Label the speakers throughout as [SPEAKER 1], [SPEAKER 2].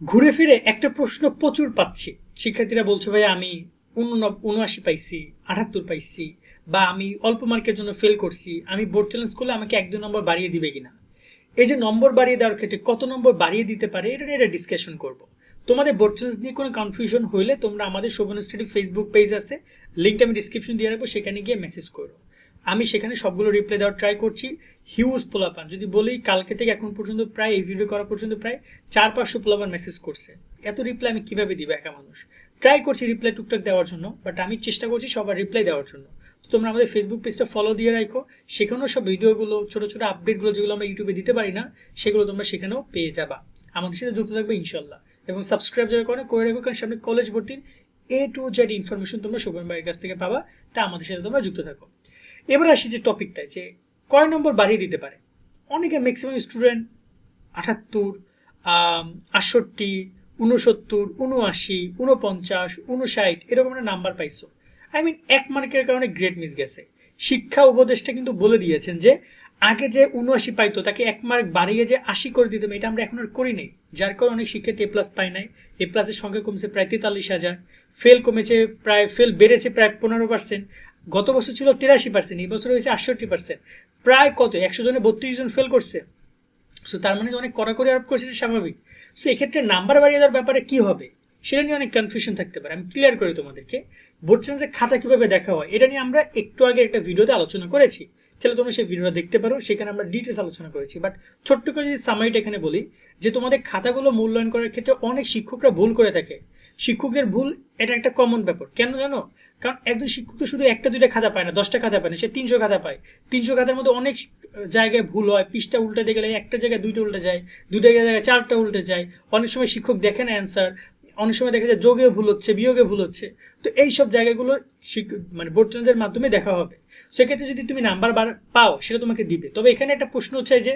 [SPEAKER 1] ঘুরে ফিরে একটা প্রশ্ন প্রচুর পাচ্ছি। শিক্ষার্থীরা বলছে ভাই আমি উনআশি পাইছি, আটাত্তর পাইছি বা আমি অল্প মার্কের জন্য ফেল করছি। আমি বোর্ড চ্যালেঞ্জ করলে আমাকে এক দু নম্বর বাড়িয়ে দিবে কিনা? এই যে নম্বর বাড়িয়ে দেওয়ার ক্ষেত্রে কত নম্বর বাড়িয়ে দিতে পারে, এটা নিয়ে এটা ডিসকাশন করব। তোমাদের বোর্ড চ্যালেঞ্জ নিয়ে কোনো কনফিউশন হলে তোমরা আমাদের শোভন স্টাডি ফেসবুক পেজ আছে লিঙ্কটা আমি ডিসক্রিপশন দিয়ে রাখব, সেখানে গিয়ে মেসেজ করো। আমি সেখানে সবগুলো রিপ্লাই দেওয়ার ট্রাই করছি। হিউজ পোলাপান। যদি বলি কালকে থেকে এখন পর্যন্ত প্রায়, এই ভিডিও করা পর্যন্ত প্রায় চার পাঁচশো পোলাপান মেসেজ করছে। এত রিপ্লাই আমি কীভাবে দিব একা মানুষ? ট্রাই করছি রিপ্লাই টুকটাক দেওয়ার জন্য বাট আমি চেষ্টা করছি সবার রিপ্লাই দেওয়ার জন্য। তো তোমরা আমাদের ফেসবুক পেজটা ফলো দিয়ে রাখো। সেখানেও সব ভিডিওগুলো ছোটো ছোটো আপডেটগুলো যেগুলো আমরা ইউটিউবে দিতে পারি না, সেগুলো তোমরা সেখানেও পেয়ে যাবা। আমাদের সাথে যুক্ত থাকবে ইনশাল্লাহ এবং সাবস্ক্রাইব যারা করে করে রাখো, কারণ সামনে কলেজ ভর্তির এ টু জেড ইনফরমেশন তোমরা শোভন ভাইয়ের কাছ থেকে পাবা। তা আমাদের সাথে তোমরা যুক্ত থাকো। এবার আসি যে টপিকটায় যে কয় নম্বর বাড়িয়ে দিতে পারে? অনেকে ম্যাক্সিমাম স্টুডেন্ট আটাত্তর আটষট্টি উনসত্তর উনআশি উনপঞ্চাশ উনষাট এরকম একটা নাম্বার পাইছো। আই মিন এক মার্কের কারণে গ্রেট মিস গেছে। শিক্ষা উপদেষ্টা কিন্তু বলে দিয়েছেন যে, আগে যে উনআশি পাইতো, তাকে এক মার্ক বাড়িয়ে যে আশি করে দিতাম, এটা আমরা এখন আর করি নাই। যার কারণে অনেক শিক্ষার্থী এ প্লাস পায় নাই। এ প্লাসের সংখ্যা কমছে প্রায় তেতাল্লিশ হাজার। ফেল কমেছে প্রায় ফেল বেড়েছে প্রায় পনেরো পার্সেন্ট গত বছর ছিল তিরাশি পার্সেন্ট এই বছর হয়েছে আটষট্টি পার্সেন্ট প্রায় কত? একশো জনে বত্রিশ জন ফেল করছে। সো তার মানে অনেক কড়াকড়ি আরোপ করছে স্বাভাবিক। সো এক্ষেত্রে নাম্বার বাড়িয়ে দেওয়ার ব্যাপারে কী হবে, সেটা নিয়ে অনেক কনফিউশন থাকতে পারে। আমি ক্লিয়ার করি তোমাদেরকে, বোর্ড চান্সের খাতা কীভাবে দেখা হয়, এটা নিয়ে আমরা একটু আগে একটা ভিডিওতে আলোচনা করেছি। তাহলে তোমরা সেই ভিডিওটা দেখতে পারো, সেখানে আমরা ডিটেলস আলোচনা করেছি। বাট ছোট্ট করে যদি সামারিটা এখানে বলি, যে তোমাদের খাতাগুলো মূল্যায়ন করার ক্ষেত্রে অনেক শিক্ষকরা ভুল করে থাকে। শিক্ষকদের ভুল, এটা একটা কমন ব্যাপার। কেন জানো? কারণ একজন শিক্ষক তো শুধু একটা, দুইটা খাতা পায় না, দশটা খাতা পায় না, সে তিনশো খাতা পায়। তিনশো খাতার মধ্যে অনেক জায়গায় ভুল হয় পিসটা উল্টে গেলে একটা জায়গায় দুইটা উল্টে যায়, দুইটা জায়গায় চারটা উল্টে যায়। অনেক সময় শিক্ষক দেখে না অ্যান্সার অনেক সময় দেখা যায় যোগে ভুল হচ্ছে বিয়োগে ভুল হচ্ছে। তো এই সব জায়গাগুলো মানে বোর্ড চ্যালেঞ্জের মাধ্যমে দেখা হবে। সেক্ষেত্রে যদি তুমি নাম্বার পাও, সেটা তোমাকে দিবে। তবে এখানে একটা প্রশ্ন হচ্ছে যে,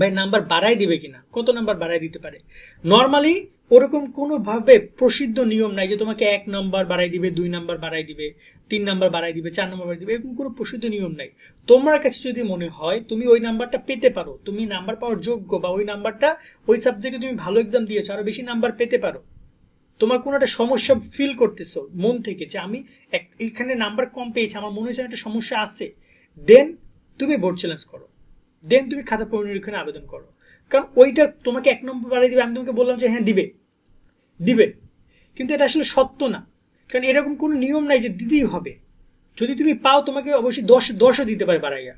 [SPEAKER 1] ভাই নাম্বার বাড়াই দিবে কিনা? কত নাম্বার বাড়াই দিতে পারে? নর্মালি ওরকম কোনোভাবে প্রসিদ্ধ নিয়ম নাই যে তোমাকে এক নাম্বার বাড়াই দিবে, দুই নাম্বার বাড়াই দিবে, তিন নাম্বার বাড়াই দিবে, চার নাম্বার বাড়াই দিবে, এরকম কোনো প্রসিদ্ধ নিয়ম নাই। তোমার কাছে যদি মনে হয় তুমি ওই নাম্বারটা পেতে পারো, তুমি নাম্বার পাওয়ার যোগ্য বা ওই নাম্বারটা ওই সাবজেক্টে তুমি ভালো এক্সাম দিয়েছ আরও বেশি নাম্বার পেতে পারো তোমার কোনো একটা সমস্যা ফিল করতেছো, মন থেকে যে আমি এইখানে নাম্বার কম পেয়েছি, আমার মনে হচ্ছে একটা সমস্যা আছে। দেন তুমি বোর্ড চ্যালেঞ্জ করো। দেন তুমি খাতা পুনরীক্ষণে আবেদন করো। কারণ ওইটা তোমাকে এক নম্বর বাড়িয়ে দিবে, আমি তোমাকে বললাম যে হ্যাঁ দিবে। দিবে। কিন্তু এটা আসলে সত্য না। কারণ এরকম কোনো নিয়ম নাই যে দিতেই হবে। যদি তুমি পাও, তোমাকে অবশ্যই দশ, দশও দিতে পারে বাড়াইয়া।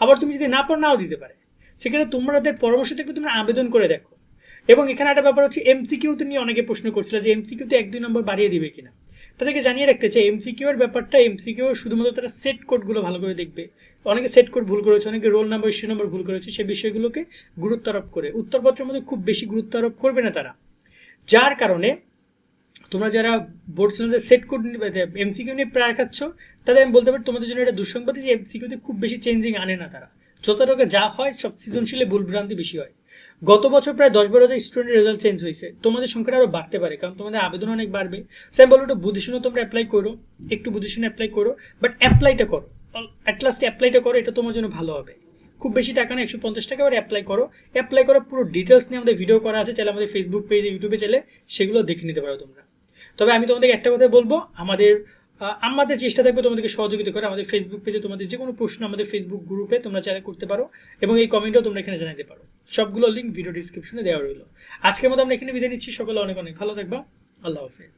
[SPEAKER 1] আবার তুমি যদি না পাও, নাও দিতে পারে। সেখানে তোমাদের পরামর্শ থেকে তুমি আবেদন করে দেখো। এবং এখানে একটা ব্যাপার হচ্ছে এমসিকিউতে নিয়ে অনেকে প্রশ্ন করছিল যে এমসিকিউতে এক দুই নম্বর বাড়িয়ে দিবে কিনা। তাদেরকে জানিয়ে রাখতে চাই এমসিকিউ এর ব্যাপারটা এমসিকিউ শুধুমাত্র তারা সেট কোডগুলো ভালো করে দেখবে। অনেকে সেট কোড ভুল করেছে, অনেকে রোল নাম্বার ইস্যু নম্বর ভুল করেছে সেই বিষয়গুলোকে গুরুত্ব আরোপ করে। উত্তরপত্রের মধ্যে খুব বেশি গুরুত্ব আরোপ করবে না তারা। যার কারণে তোমরা যারা বোর্ড চ্যালেঞ্জের সেট কোড এমসিকিউ নিয়ে প্রায় খাচ্ছ, তাদের আমি বলতে পারি তোমাদের জন্য এটা দুঃসংবাদ যে এমসিকিউতে খুব বেশি চেঞ্জিং আনে না তারা। যতটুকু যা হয় সব সৃজনশীলে ভুলভ্রান্তি বেশি হয়। গত বছর প্রায় দশ বারো হাজার স্টুডেন্টের রেজাল্ট চেঞ্জ হয়েছে। তোমাদের সংখ্যাটা আরও বাড়তে পারে, কারণ তোমাদের আবেদন অনেক বাড়বে। সে আমি বলব একটু বুদ্ধিশুনে তোমরা অ্যাপ্লাই করো, একটু বুদ্ধিশুনে অ্যাপ্লাই করো বাট অ্যাপ্লাইটা করো। অ্যাট লাস্ট অ্যাপ্লাইটা করো, এটা তোমার জন্য ভালো হবে। খুব বেশি টাকা না, একশো পঞ্চাশ টাকা এবার অ্যাপ্লাই করো। অ্যাপ্লাই করো পুরো ডিটেলস নিয়ে আমাদের ভিডিও করা আছে, চাইলে আমাদের ফেসবুক পেজে ইউটিউবে চাইলে সেগুলো দেখে নিতে পারো তোমরা। তবে আমি তোমাদেরকে একটা কথা বলব, আমাদের আমাদের চেষ্টা থাকবে তোমাদেরকে সহযোগিতা করে। আমাদের ফেসবুক পেজে তোমাদের যে কোনো প্রশ্ন আমাদের ফেসবুক গ্রুপে তোমরা চাইলে করতে পারো, এবং এই কমেন্টও তোমরা এখানে জানাতে পারো। সবগুলো লিঙ্ক ভিডিও ডিসক্রিপশনে দেওয়া রইল। আজকের মতো আমরা এখানে বিদায় নিচ্ছি। সকলে অনেক অনেক ভালো থাকবা। আল্লাহ হাফেজ।